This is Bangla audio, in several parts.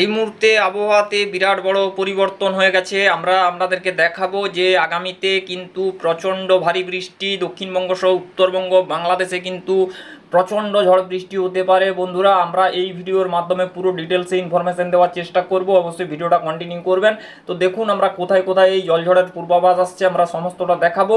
এই মুহূর্তে আবহাওয়াতে বিরাট বড় পরিবর্তন হয়ে গেছে। আমরা আপনাদেরকে দেখাবো যে আগামীতে কিন্তু প্রচণ্ড ভারী বৃষ্টি দক্ষিণবঙ্গ সহ উত্তরবঙ্গ, বাংলাদেশে কিন্তু প্রচণ্ড ঝড় বৃষ্টি হতে পারে। বন্ধুরা, আমরা এই ভিডিওর মাধ্যমে পুরো ডিটেলসে ইনফরমেশন দেওয়ার চেষ্টা করব। অবশ্যই ভিডিওটা কন্টিনিউ করবেন। তো দেখুন, আমরা কোথায় কোথায় এই জলঝড়ের পূর্বাভাস আসছে, আমরা সমস্তটা দেখাবো।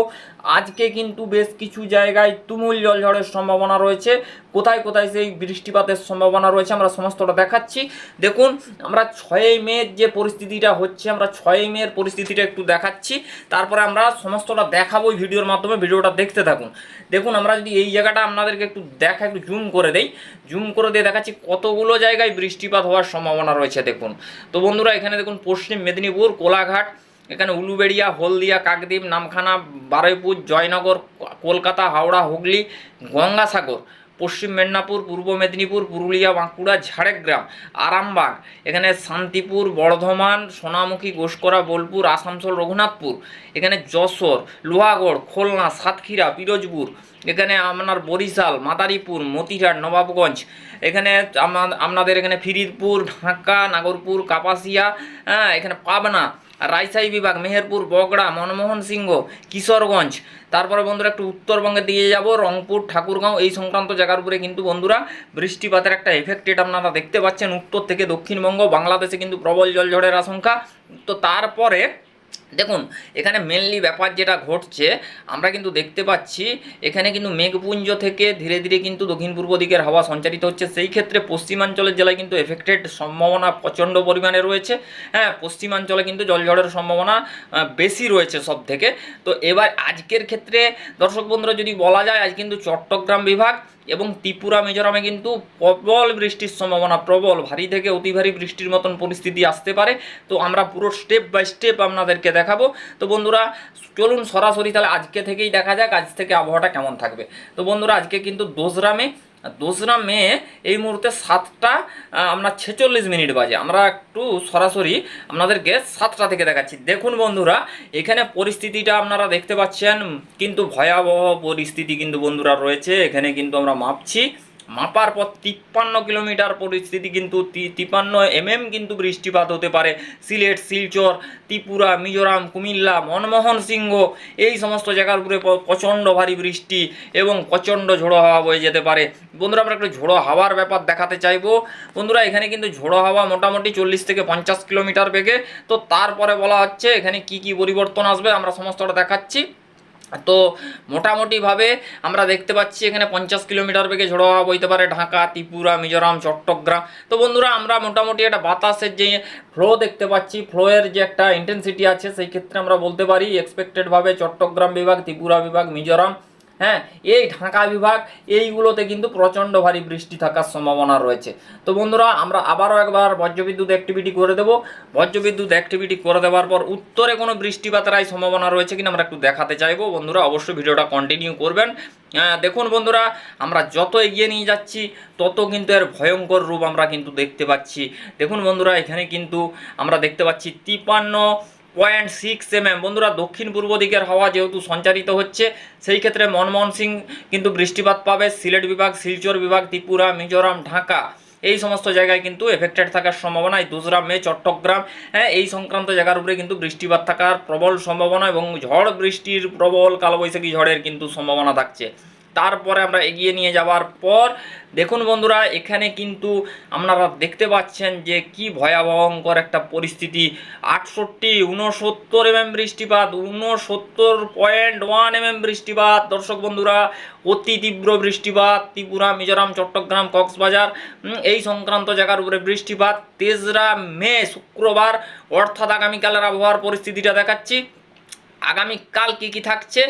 আজকে কিন্তু বেশ কিছু জায়গায় তুমুল জলঝড়ের সম্ভাবনা রয়েছে। কোথায় কোথায় সেই বৃষ্টিপাতের সম্ভাবনা রয়েছে, আমরা সমস্তটা দেখাচ্ছি। দেখুন, আমরা ছয়ই মে যে পরিস্থিতিটা হচ্ছে, আমরা ছয়ই মের পরিস্থিতিটা একটু দেখাচ্ছি। তারপরে আমরা সমস্তটা দেখাবো ভিডিওর মাধ্যমে, ভিডিওটা দেখতে থাকুন। দেখুন, আমরা যদি এই জায়গাটা আপনাদেরকে একটু দেখা একটু জুম করে দেই। জুম করে দিয়ে দেখাচ্ছি কতগুলো জায়গায় বৃষ্টিপাত হওয়ার সম্ভাবনা রয়েছে, দেখুন। তো বন্ধুরা, এখানে দেখুন পশ্চিম মেদিনীপুর, কোলাঘাট, এখানে উলুবেড়িয়া, হলদিয়া, কাকদ্বীপ, নামখানা, বারুইপুর, জয়নগর, কলকাতা, হাওড়া, হুগলি, গঙ্গাসাগর। পশ্চিম মেদিনীপুর, পূর্ব মেদিনীপুর, পুরুলিয়া, বাঁকুড়া, ঝাড়গ্রাম, আরামবাগ, এখানে শান্তিপুর, বর্ধমান, সোনামুখী ঘোষকরা বোলপুর, আসানসোল, রঘুনাথপুর, এখানে যশোর, লোহাগড়, খুলনা, সাতক্ষীরা, পিরোজপুর, এখানে আপনার বরিশাল, মাদারীপুর মতিরাট নবাবগঞ্জ, এখানে আপনাদের এখানে ফিরিদপুর, ঢাকা, নাগরপুর, কাপাসিয়া হ্যাঁ এখানে পাবনা রাজশাহী বিভাগ, মেহেরপুর, বগড়া, মনমোহন সিংহ, কিশোরগঞ্জ। তারপরে বন্ধুরা একটু উত্তরবঙ্গের দিকে যাব, রংপুর, ঠাকুরগাঁও, এই সংক্রান্ত জায়গার উপরে কিন্তু বন্ধুরা বৃষ্টিপাতের একটা এফেক্ট এটা আপনারা দেখতে পাচ্ছেন, উত্তর থেকে দক্ষিণবঙ্গ, বাংলাদেশে কিন্তু প্রবল জলঝড়ের আশঙ্কা। তো তারপরে দেখুন, এখানে মেনলি ব্যাপার যেটা ঘটছে, আমরা কিন্তু দেখতে পাচ্ছি, এখানে কিন্তু মেঘপুঞ্জ থেকে ধীরে ধীরে কিন্তু দক্ষিণ পূর্ব দিকের হাওয়া সঞ্চারিত হচ্ছে। সেই ক্ষেত্রে পশ্চিমাঞ্চলের জেলায় কিন্তু এফেক্টেড সম্ভাবনা প্রচণ্ড পরিমাণে রয়েছে। হ্যাঁ পশ্চিমাঞ্চলে কিন্তু জলঝড়ের সম্ভাবনা বেশি রয়েছে সব থেকে তো এবার আজকের ক্ষেত্রে, দর্শক বন্ধুরা, যদি বলা যায়, আজ কিন্তু চট্টগ্রাম বিভাগ এবং ত্রিপুরা মিজোরামে কিন্তু প্রবল বৃষ্টির সম্ভাবনা, প্রবল, ভারী থেকে অতি ভারী বৃষ্টির মতন পরিস্থিতি আসতে পারে। তো আমরা পুরো স্টেপ বাই স্টেপ আপনাদেরকে দেখাবো। তো বন্ধুরা, চলুন সরাসরি তাহলে আজকে থেকেই দেখা যাক, আজ থেকে আবহাওয়াটা কেমন থাকবে। তো বন্ধুরা, আজকে কিন্তু দোসরা মে দোসরা মে এই মুহূর্তে সাতটা আমরা ছেচল্লিশ মিনিট বাজে। আমরা একটু সরাসরি আপনাদেরকে সাতটা থেকে দেখাচ্ছি। দেখুন বন্ধুরা, এখানে পরিস্থিতিটা আপনারা দেখতে পাচ্ছেন, কিন্তু ভয়াবহ পরিস্থিতি কিন্তু বন্ধুরা রয়েছে। এখানে কিন্তু আমরা মাপছি। মাপার পর তিপ্পান্ন কিলোমিটার পরিস্থিতি কিন্তু তিপ্পান্ন এমএম কিন্তু বৃষ্টিপাত হতে পারে। সিলেট, শিলচর, ত্রিপুরা, মিজোরাম, কুমিল্লা, মনমোহন সিংহ, এই সমস্ত জায়গার উপরে প্রচণ্ড ভারী বৃষ্টি এবং প্রচণ্ড ঝোড়ো হাওয়া বয়ে যেতে পারে। বন্ধুরা, আমরা একটু ঝোড়ো হাওয়ার ব্যাপার দেখাতে চাইব। বন্ধুরা, এখানে কিন্তু ঝোড়ো হাওয়া মোটামুটি চল্লিশ থেকে পঞ্চাশ কিলোমিটার বেগে। তো তারপরে বলা হচ্ছে এখানে কি কি পরিবর্তন আসবে আমরা সমস্তটা দেখাচ্ছি। তো মোটামুটিভাবে আমরা দেখতে পাচ্ছি এখানে পঞ্চাশ কিলোমিটার বেগে ঝোড়ো হাওয়া বইতে পারে ঢাকা, ত্রিপুরা, মিজোরাম, চট্টগ্রাম। তো বন্ধুরা, আমরা মোটামুটি একটা বাতাসের যে ফ্লো দেখতে পাচ্ছি ফ্লোয়ের যে একটা ইন্টেন্সিটি আছে, সেই ক্ষেত্রে আমরা বলতে পারি এক্সপেক্টেডভাবে চট্টগ্রাম বিভাগ, ত্রিপুরা বিভাগ, মিজোরাম হ্যাঁ এই ঢাকা বিভাগ, এইগুলোতে কিন্তু প্রচণ্ড ভারী বৃষ্টি থাকার সম্ভাবনা রয়েছে। তো বন্ধুরা, আমরা আবারও একবার বজ্রবিদ্যুৎ অ্যাক্টিভিটি করে দেবো। বজ্রবিদ্যুৎ অ্যাক্টিভিটি করে দেওয়ার পর উত্তরে কোনো বৃষ্টিপাতের আয় সম্ভাবনা রয়েছে কিনা আমরা একটু দেখাতে চাইব। বন্ধুরা, অবশ্যই ভিডিওটা কন্টিনিউ করবেন। দেখুন বন্ধুরা, আমরা যত এগিয়ে নিয়ে যাচ্ছি, তত কিন্তু এর ভয়ঙ্কর রূপ আমরা কিন্তু দেখতে পাচ্ছি। দেখুন বন্ধুরা, এখানে কিন্তু আমরা দেখতে পাচ্ছি তিপান্ন পয়েন্ট সিক্স এম এম বন্ধুরা, দক্ষিণ পূর্ব দিকের হাওয়া যেহেতু সঞ্চারিত হচ্ছে, সেই ক্ষেত্রে মনমোহন সিং কিন্তু বৃষ্টিপাত পাবে। সিলেট বিভাগ, শিলচর বিভাগ, ত্রিপুরা, মিজোরাম, ঢাকা এই সমস্ত জায়গায় কিন্তু এফেক্টেড থাকার সম্ভাবনা। এই দোসরা মে, চট্টগ্রাম হ্যাঁ এই সংক্রান্ত জায়গার উপরে কিন্তু বৃষ্টিপাত থাকার প্রবল সম্ভাবনা এবং ঝড় বৃষ্টির প্রবল কালবৈশাখী ঝড়ের কিন্তু সম্ভাবনা থাকছে। তারপরে আমরা এগিয়ে নিয়ে যাওয়ার পর, দেখুন বন্ধুরা, এখানে কিন্তু আপনারা দেখতে পাচ্ছেন যে কি ভয়াবহঙ্কর একটা পরিস্থিতি। আটষট্টি উনসত্তর এমএম বৃষ্টিপাত উনসত্তর পয়েন্ট ওয়ান এমএম বৃষ্টিপাত, দর্শক বন্ধুরা, অতি তীব্র বৃষ্টিপাত, ত্রিপুরা, মিজোরাম, চট্টগ্রাম, কক্সবাজার এই সংক্রান্ত জায়গার উপরে বৃষ্টিপাত। তেসরা মে, শুক্রবার, অর্থাৎ আগামীকালের আবহাওয়ার পরিস্থিতিটা দেখাচ্ছি। আগামীকাল কি কি থাকছে?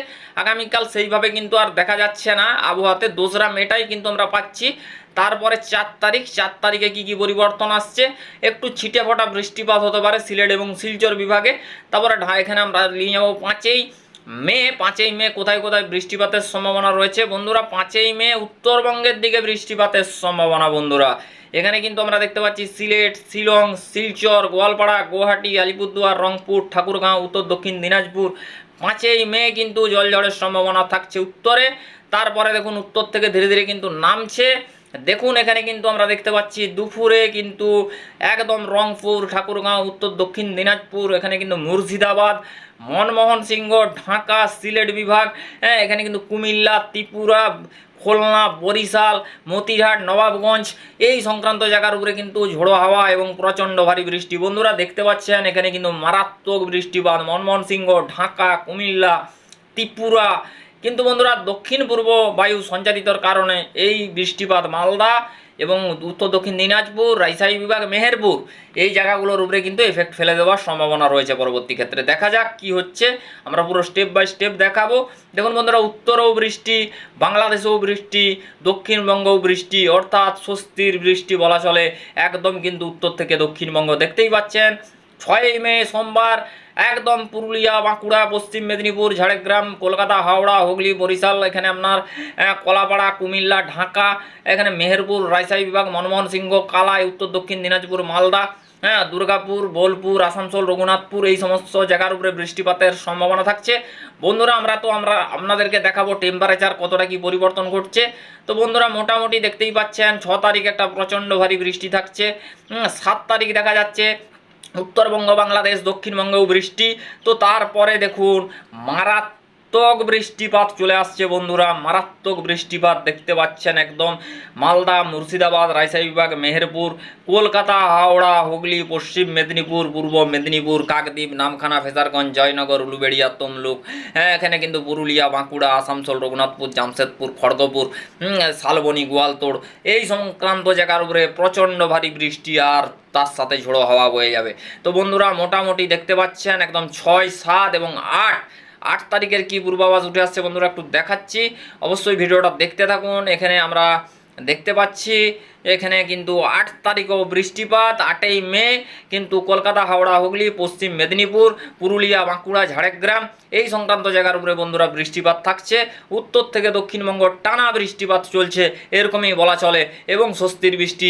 আগামীকাল সেইভাবে কিন্তু আর দেখা যাচ্ছে না। আবহাওয়াতে দোসরা মেটাই কিন্তু আমরা পাচ্ছি। তারপরে চার তারিখ, চার তারিখে কি কি পরিবর্তন আসছে? একটু ছিটে ফোটা বৃষ্টিপাত হতে পারে সিলেট এবং শিলচর বিভাগে। তারপরে এখানে আমরা নিয়ে যাব পাঁচই মে। পাঁচই মে কোথায় কোথায় বৃষ্টিপাতের সম্ভাবনা রয়েছে? বন্ধুরা, পাঁচই মে উত্তরবঙ্গের দিকে বৃষ্টিপাতের সম্ভাবনা, বন্ধুরা। এখানে কিন্তু আমরা দেখতে পাচ্ছি সিলেট, শিলং, শিলচর, গোয়ালপাড়া, গুয়াহাটি, আলিপুরদুয়ার, রংপুর, ঠাকুরগাঁও, উত্তর, দক্ষিণ দিনাজপুর। পাঁচই মে কিন্তু জল ঝড়ের সম্ভাবনা থাকছে উত্তরে। তারপরে দেখুন উত্তর থেকে ধীরে ধীরে কিন্তু নামছে। দেখুন, এখানে কিন্তু আমরা দেখতে পাচ্ছি দুপুরে কিন্তু একদম রংপুর, ঠাকুরগাঁও, উত্তর, দক্ষিণ দিনাজপুর, এখানে কিন্তু মুর্শিদাবাদ, মনমোহন সিংহ, ঢাকা, সিলেট বিভাগ হ্যাঁ এখানে কিন্তু কুমিল্লা, ত্রিপুরা, খুলনা, বরিশাল মতিহাট নবাবগঞ্জ, এই সংক্রান্ত জায়গার উপরে কিন্তু ঝোড়ো হাওয়া এবং প্রচণ্ড ভারী বৃষ্টি। বন্ধুরা, দেখতে পাচ্ছেন, এখানে কিন্তু মারাত্মক বৃষ্টিপাত। মনমোহন সিংহ, ঢাকা, কুমিল্লা, ত্রিপুরা কিন্তু বন্ধুরা দক্ষিণ পূর্ব বায়ু সঞ্চারিতর কারণে এই বৃষ্টিপাত মালদা এবং উত্তর দক্ষিণ দিনাজপুর, রাজশাহী বিভাগ, মেহেরপুর এই জায়গাগুলোর উপরে কিন্তু এফেক্ট ফেলে দেওয়ার সম্ভাবনা রয়েছে পরবর্তী ক্ষেত্রে। দেখা যাক কি হচ্ছে। আমরা পুরো স্টেপ বাই স্টেপ দেখাবো। দেখুন বন্ধুরা, উত্তরেও বৃষ্টি, বাংলাদেশেও বৃষ্টি, দক্ষিণবঙ্গও বৃষ্টি, অর্থাৎ স্বস্তির বৃষ্টি বলা চলে। একদম কিন্তু উত্তর থেকে দক্ষিণবঙ্গ দেখতেই পাচ্ছেন। ছয়ই মে সোমবার একদম পুরুলিয়া, বাঁকুড়া, পশ্চিম মেদিনীপুর, ঝাড়গ্রাম, কলকাতা, হাওড়া, হুগলি, বরিশাল, এখানে আপনার কলাপাড়া, কুমিল্লা, ঢাকা, এখানে মেহেরপুর, রাজশাহী বিভাগ, মনমোহন সিংহ, কালাই, উত্তর দক্ষিণ দিনাজপুর, মালদা হ্যাঁ দুর্গাপুর, বোলপুর, আসানসোল, রঘুনাথপুর, এই সমস্ত জায়গার উপরে বৃষ্টিপাতের সম্ভাবনা থাকছে। বন্ধুরা, আমরা তো আমরা আপনাদেরকে দেখাবো টেম্পারেচার কতটা কি পরিবর্তন ঘটছে। তো বন্ধুরা, মোটামুটি দেখতেই পাচ্ছেন, ছ তারিখ একটা প্রচণ্ড ভারী বৃষ্টি থাকছে। সাত তারিখ দেখা যাচ্ছে। উত্তরবঙ্গ বাংলাদেশ দক্ষিণবঙ্গেও বৃষ্টি। তো তারপরে দেখুন মারাত্মক বৃষ্টিপাত চলে আসছে বন্ধুরা, মারাত্মক বৃষ্টিপাত দেখতে পাচ্ছেন একদম। মালদা, মুর্শিদাবাদ, রাজশাহী বিভাগ, মেহেরপুর, কলকাতা, হাওড়া, হুগলি, পশ্চিম মেদিনীপুর, পূর্ব মেদিনীপুর, কাকদ্বীপ, নামখানা ফেজারগঞ্জ জয়নগর, উলুবেড়িয়া, তমলুক হ্যাঁ এখানে কিন্তু পুরুলিয়া, বাঁকুড়া, আসানসোল, রঘুনাথপুর, জামশেদপুর, খড়গপুর শালবনী, গোয়ালতোড়, এই সংক্রান্ত জায়গার উপরে প্রচণ্ড ভারী বৃষ্টি আর তার সাথে ঝোড়ো হাওয়া বয়ে যাবে। তো বন্ধুরা, মোটামুটি দেখতে পাচ্ছেন একদম ছয়, সাত এবং আট আট তারিখের কি পূর্বাভাস উঠে আসছে বন্ধুরা একটু দেখাচ্ছি। অবশ্যই ভিডিওটা দেখতে থাকুন, এখানে আমরা দেখতে পাচ্ছি এখানে কিন্তু আট তারিখও বৃষ্টিপাত, আটই মে, কিন্তু কলকাতা, হাওড়া, হুগলি, পশ্চিম মেদিনীপুর, পুরুলিয়া, বাঁকুড়া, ঝাড়গ্রাম এই সংক্রান্ত জায়গার উপরে বন্ধুরা বৃষ্টিপাত থাকছে। উত্তর থেকে দক্ষিণবঙ্গ টানা বৃষ্টিপাত চলছে, এরকমই বলা চলে এবং স্বস্তির বৃষ্টি।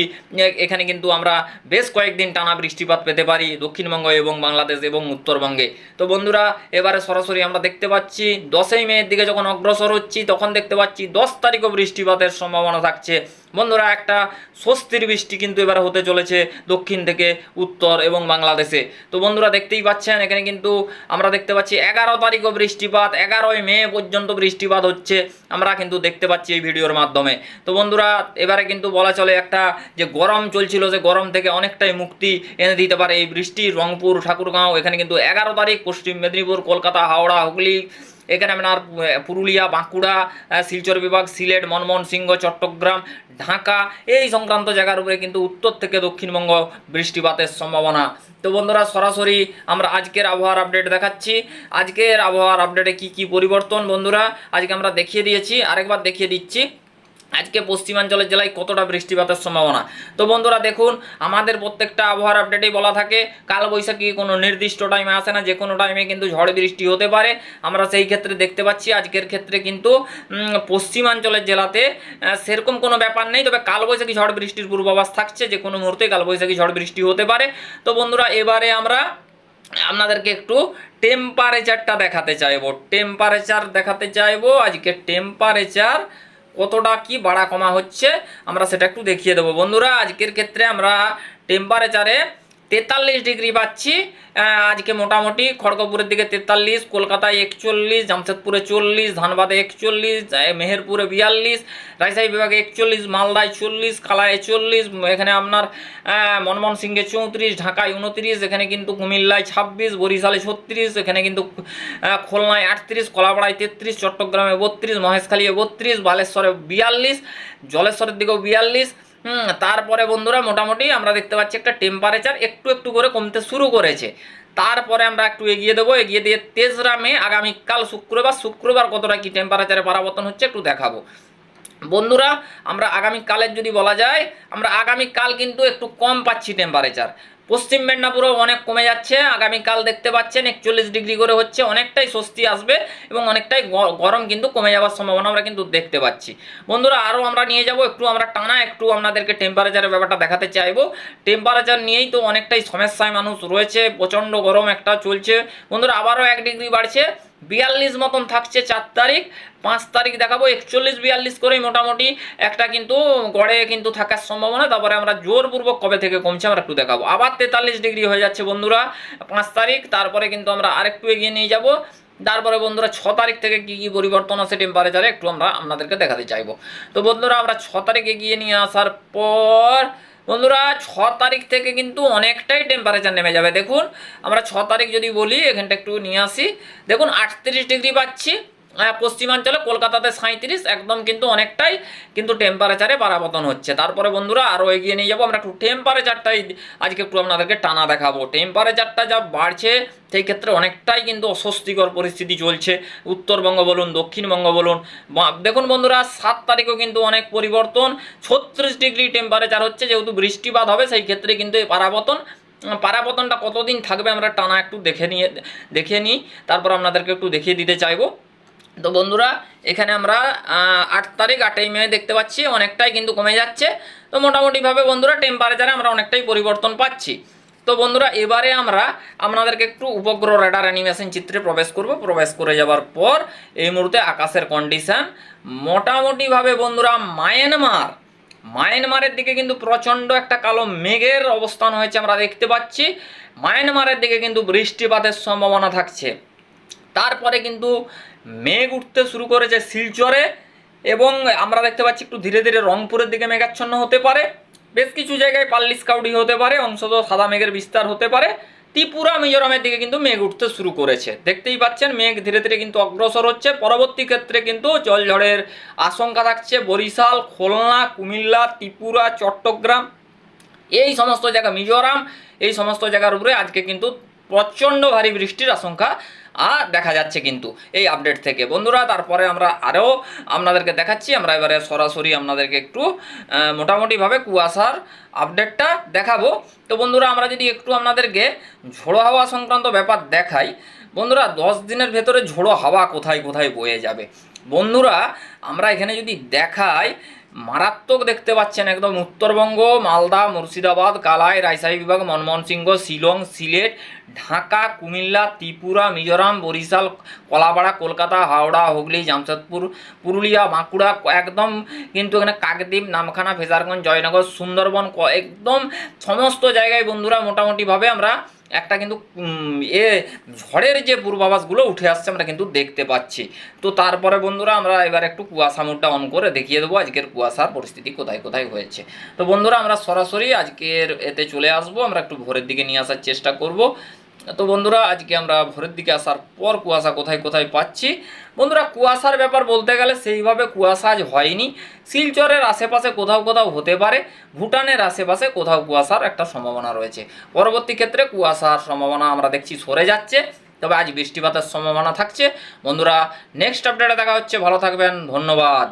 এখানে কিন্তু আমরা বেশ কয়েকদিন টানা বৃষ্টিপাত পেতে পারি দক্ষিণবঙ্গ এবং বাংলাদেশ এবং উত্তরবঙ্গে। তো বন্ধুরা, এবারে সরাসরি আমরা দেখতে পাচ্ছি, দশই মেয়ের দিকে যখন অগ্রসর হচ্ছি, তখন দেখতে পাচ্ছি দশ তারিখও বৃষ্টিপাতের সম্ভাবনা থাকছে। বন্ধুরা, একটা স্বস্তির বৃষ্টি কিন্তু এবার হতে চলেছে দক্ষিণ থেকে উত্তর এবং বাংলাদেশে। তো বন্ধুরা দেখতেই পাচ্ছেন, এখানে কিন্তু আমরা দেখতে পাচ্ছি এগারো তারিখও বৃষ্টিপাত, এগারোই মে পর্যন্ত বৃষ্টিপাত হচ্ছে, আমরা কিন্তু দেখতে পাচ্ছি এই ভিডিওর মাধ্যমে। তো বন্ধুরা, এবারে কিন্তু বলা চলে একটা যে গরম চলছিল যে গরম থেকে অনেকটাই মুক্তি এনে দিতে পারে এই বৃষ্টি। রংপুর, ঠাকুরগাঁও, এখানে কিন্তু এগারো তারিখ, পশ্চিম মেদিনীপুর, কলকাতা, হাওড়া, হুগলি এখানে আপনার পুরুলিয়া, বাঁকুড়া শিলচর বিভাগ, সিলেট, মনমোহন সিংহ, চট্টগ্রাম, ঢাকা, এই সংক্রান্ত জায়গার উপরে কিন্তু উত্তর থেকে দক্ষিণবঙ্গ বৃষ্টিপাতের সম্ভাবনা। তো বন্ধুরা, সরাসরি আমরা আজকের আবহাওয়ার আপডেট দেখাচ্ছি। আজকের আবহাওয়ার আপডেটে কি কি পরিবর্তন বন্ধুরা? আজকে আমরা দেখিয়ে দিয়েছি, আরেকবার দেখিয়ে দিচ্ছি। আজকে পশ্চিমাঞ্চলের জেলায় কতটা বৃষ্টিপাতের সম্ভাবনা? তো বন্ধুরা দেখুন, আমাদের প্রত্যেকটা আবহাওয়ার আপডেটেই বলা থাকে কাল বৈশাখী কোনো নির্দিষ্ট টাইমে আসে না যে কোনো টাইমে কিন্তু ঝড় বৃষ্টি হতে পারে। আমরা সেই ক্ষেত্রে দেখতে পাচ্ছি, আজকের ক্ষেত্রে কিন্তু পশ্চিমাঞ্চলের জেলাতে সেরকম কোনো ব্যাপার নেই, তবে কালবৈশাখী ঝড় বৃষ্টির পূর্বাভাস থাকছে যে কোনো মুহূর্তে কালবৈশাখী ঝড় বৃষ্টি হতে পারে। তো বন্ধুরা, এবারে আমরা আপনাদেরকে একটু টেম্পারেচারটা দেখাতে চাইব টেম্পারেচার দেখাতে চাইব আজকে টেম্পারেচার কতটা কি বাড়া কমা হচ্ছে, আমরা সেটা একটু দেখিয়ে দেবো। বন্ধুরা, আজকের ক্ষেত্রে আমরা টেম্পারেচারে তেতাল্লিশ ডিগ্রি পাচ্ছি। আজকে মোটামুটি খড়গপুরের দিকে তেতাল্লিশ, কলকাতায় একচল্লিশ, জামশেদপুরে চল্লিশ, ধানবাদে একচল্লিশ মেহেরপুরে বিয়াল্লিশ, রাজশাহী বিভাগে একচল্লিশ, মালদায় চল্লিশ কালায় চল্লিশ, এখানে আপনার মনমোহন সিংহে চৌত্রিশ, ঢাকায় উনত্রিশ এখানে কিন্তু কুমিল্লায় ছাব্বিশ, বরিশালে ছত্রিশ, এখানে কিন্তু খুলনায় আটত্রিশ, কলাপাড়ায় তেত্রিশ, চট্টগ্রামে বত্রিশ, মহেশখালীয়ে বত্রিশ, বালেশ্বরে বিয়াল্লিশ, জলেশ্বরের দিকেও বিয়াল্লিশ তারপরে বন্ধুরা মোটামুটি আমরা দেখতে পাচ্ছি একটা টেম্পারেচার একটু একটু করে কমতে শুরু করেছে। তারপরে আমরা একটু এগিয়ে দেবো, এগিয়ে দিয়ে তেসরা মে আগামীকাল শুক্রবার শুক্রবার কতটা কি টেম্পারেচারে পরাবর্তন হচ্ছে একটু দেখাবো। বন্ধুরা, আমরা আগামীকালের যদি বলা যায়, আমরা আগামীকাল কিন্তু একটু কম পাচ্ছি টেম্পারেচার পশ্চিম মেদিনীপুরও অনেক কমে যাচ্ছে। আগামীকাল দেখতে পাচ্ছেন, একচল্লিশ ডিগ্রি করে হচ্ছে অনেকটাই স্বস্তি আসবে এবং অনেকটাই গরম কিন্তু কমে যাওয়ার সম্ভাবনা আমরা কিন্তু দেখতে পাচ্ছি। বন্ধুরা, আরও আমরা নিয়ে যাব, একটু আমরা টানা, একটু আপনাদেরকে টেম্পারেচারের ব্যাপারটা দেখাতে চাইব। টেম্পারেচার নিয়েই তো অনেকটাই সমস্যায় মানুষ রয়েছে, প্রচণ্ড গরম একটা চলছে। বন্ধুরা, আবারও এক ডিগ্রি বাড়ছে। বিয়াল্লিশ মতন থাকছে চার তারিখ। পাঁচ তারিখ দেখাবো, একচল্লিশ, বিয়াল্লিশ করেই মোটামুটি একটা কিন্তু গড়ে কিন্তু থাকার সম্ভাবনা। তারপরে আমরা জোরপূর্বক কবে থেকে কমছে আমরা একটু দেখাবো। আবার তেতাল্লিশ ডিগ্রি হয়ে যাচ্ছে বন্ধুরা, পাঁচ তারিখ। তারপরে কিন্তু আমরা আরেকটু এগিয়ে নিয়ে যাব। তারপরে বন্ধুরা, ছ তারিখ থেকে কী কী পরিবর্তন আছে টেম্পারেচারে একটু আমরা আপনাদেরকে দেখাতে চাইব। তো বন্ধুরা, আমরা ছ তারিখ এগিয়ে নিয়ে আসার পর বন্ধুরা, ছ তারিখ থেকে কিন্তু অনেকটাই টেম্পারেচার নেমে যাবে। দেখুন, আমরা ছ তারিখ যদি বলি, এখানটা একটু নিয়ে আসি। দেখুন, আটত্রিশ ডিগ্রি পাচ্ছি। পশ্চিমাঞ্চলে কলকাতাতে সাঁত্রিশ একদম কিন্তু অনেকটাই কিন্তু টেম্পারেচারে পারাবতন হচ্ছে। তারপরে বন্ধুরা আরও এগিয়ে নিয়ে যাব আমরা একটু টেম্পারেচারটাই আজকে একটু আপনাদেরকে টানা দেখাবো। টেম্পারেচারটা যা বাড়ছে সেই ক্ষেত্রে অনেকটাই কিন্তু অস্বস্তিকর পরিস্থিতি চলছে। উত্তরবঙ্গ বলুন দক্ষিণবঙ্গ বলুন দেখুন বন্ধুরা সাত তারিখেও কিন্তু অনেক পরিবর্তন ছত্রিশ ডিগ্রি টেম্পারেচার হচ্ছে যেহেতু বৃষ্টিপাত হবে সেই ক্ষেত্রে কিন্তু এই পারাবতন উম, পারাবতনটা কতদিন থাকবে আমরা টানা একটু দেখে নিয়ে দেখে নিই। তারপর আপনাদেরকে একটু দেখিয়ে দিতে চাইব। তো বন্ধুরা, এখানে আমরা আট তারিখ, আটই মে দেখতে পাচ্ছি, অনেকটাই কিন্তু কমে যাচ্ছে। তো মোটামুটিভাবে বন্ধুরা টেম্পারেচারে আমরা অনেকটাই পরিবর্তন পাচ্ছি। তো বন্ধুরা, এবারে আমরা আপনাদেরকে একটু উপগ্রহ রেডার অ্যানিমেশন চিত্রে প্রবেশ করব। প্রবেশ করে যাওয়ার পর এই মুহূর্তে আকাশের কন্ডিশন মোটামুটিভাবে বন্ধুরা মায়ানমার মায়ানমারের দিকে কিন্তু প্রচণ্ড একটা কালো মেঘের অবস্থান হয়েছে আমরা দেখতে পাচ্ছি। মায়ানমারের দিকে কিন্তু বৃষ্টিপাতের সম্ভাবনা থাকছে। তারপরে কিন্তু মেঘ উঠতে শুরু করেছে শিলচরে এবং আমরা দেখতে পাচ্ছি একটু ধীরে ধীরে রংপুরের দিকে মেঘাচ্ছন্ন হতে পারে। বেশ কিছু জায়গায় পাল্লিশ কাউডি হতে পারে, অংশত সাদা মেঘের বিস্তার হতে পারে। ত্রিপুরা, মিজোরামের দিকে কিন্তু মেঘ উঠতে শুরু করেছে। দেখতেই পাচ্ছেন, মেঘ ধীরে ধীরে কিন্তু অগ্রসর হচ্ছে। পরবর্তী ক্ষেত্রে কিন্তু জলঝড়ের আশঙ্কা থাকছে। বরিশাল, খুলনা, কুমিল্লা, ত্রিপুরা, চট্টগ্রাম, এই সমস্ত জায়গা, মিজোরাম, এই সমস্ত জায়গার উপরে আজকে কিন্তু প্রচণ্ড ভারী বৃষ্টির আশঙ্কা আর দেখা যাচ্ছে কিন্তু এই আপডেট থেকে। বন্ধুরা, তারপরে আমরা আরও আপনাদেরকে দেখাচ্ছি। আমরা এবারে সরাসরি আপনাদেরকে একটু মোটামুটিভাবে কুয়াশার আপডেটটা দেখাবো। তো বন্ধুরা, আমরা যদি একটু আপনাদেরকে ঝোড়ো হাওয়া সংক্রান্ত ব্যাপার দেখাই, বন্ধুরা, দশ দিনের ভেতরে ঝোড়ো হাওয়া কোথায় কোথায় বয়ে যাবে? বন্ধুরা, আমরা এখানে যদি দেখাই মারাত্মক দেখতে পাচ্ছেন একদম উত্তরবঙ্গ, মালদা, মুর্শিদাবাদ, কালাই, রাজশাহী বিভাগ মনমোহন সিংহ শিলং, সিলেট, ঢাকা, কুমিল্লা, ত্রিপুরা, মিজোরাম, বরিশাল, কলাপাড়া, কলকাতা, হাওড়া, হুগলি, জামশেদপুর, পুরুলিয়া, বাঁকুড়া, একদম কিন্তু এখানে কাকদ্বীপ, নামখানা ফেজারগঞ্জ জয়নগর, সুন্দরবন একদম সমস্ত জায়গায় বন্ধুরা মোটামুটিভাবে আমরা একটা কিন্তু এ ঝড়ের যে পূর্বাভাসগুলো উঠে আসছে আমরা কিন্তু দেখতে পাচ্ছি। তো তারপরে বন্ধুরা আমরা এবার একটু কুয়াশা মুড়টা অন করে দেখিয়ে দেবো আজকের কুয়াশার পরিস্থিতি কোথায় কোথায় হয়েছে। তো বন্ধুরা আমরা সরাসরি আজকের এতে চলে আসব, আমরা একটু ভোরের দিকে নিয়ে আসার চেষ্টা করব। তো বন্ধুরা, আজকে আমরা ভোরের দিকে আসার পর কুয়াশা কোথায় কোথায় পাচ্ছি? বন্ধুরা, কুয়াশার ব্যাপার বলতে গেলে সেইভাবে কুয়াশা আজ হয়নি। শিলচরের আশেপাশে কোথাও কোথাও হতে পারে, ভুটানের আশেপাশে কোথাও কুয়াশার একটা সম্ভাবনা রয়েছে। পরবর্তী ক্ষেত্রে কুয়াশার সম্ভাবনা আমরা দেখছি সরে যাচ্ছে, তবে আজ বৃষ্টিপাতের সম্ভাবনা থাকছে। বন্ধুরা নেক্সট আপডেটে দেখা হচ্ছে। ভালো থাকবেন, ধন্যবাদ।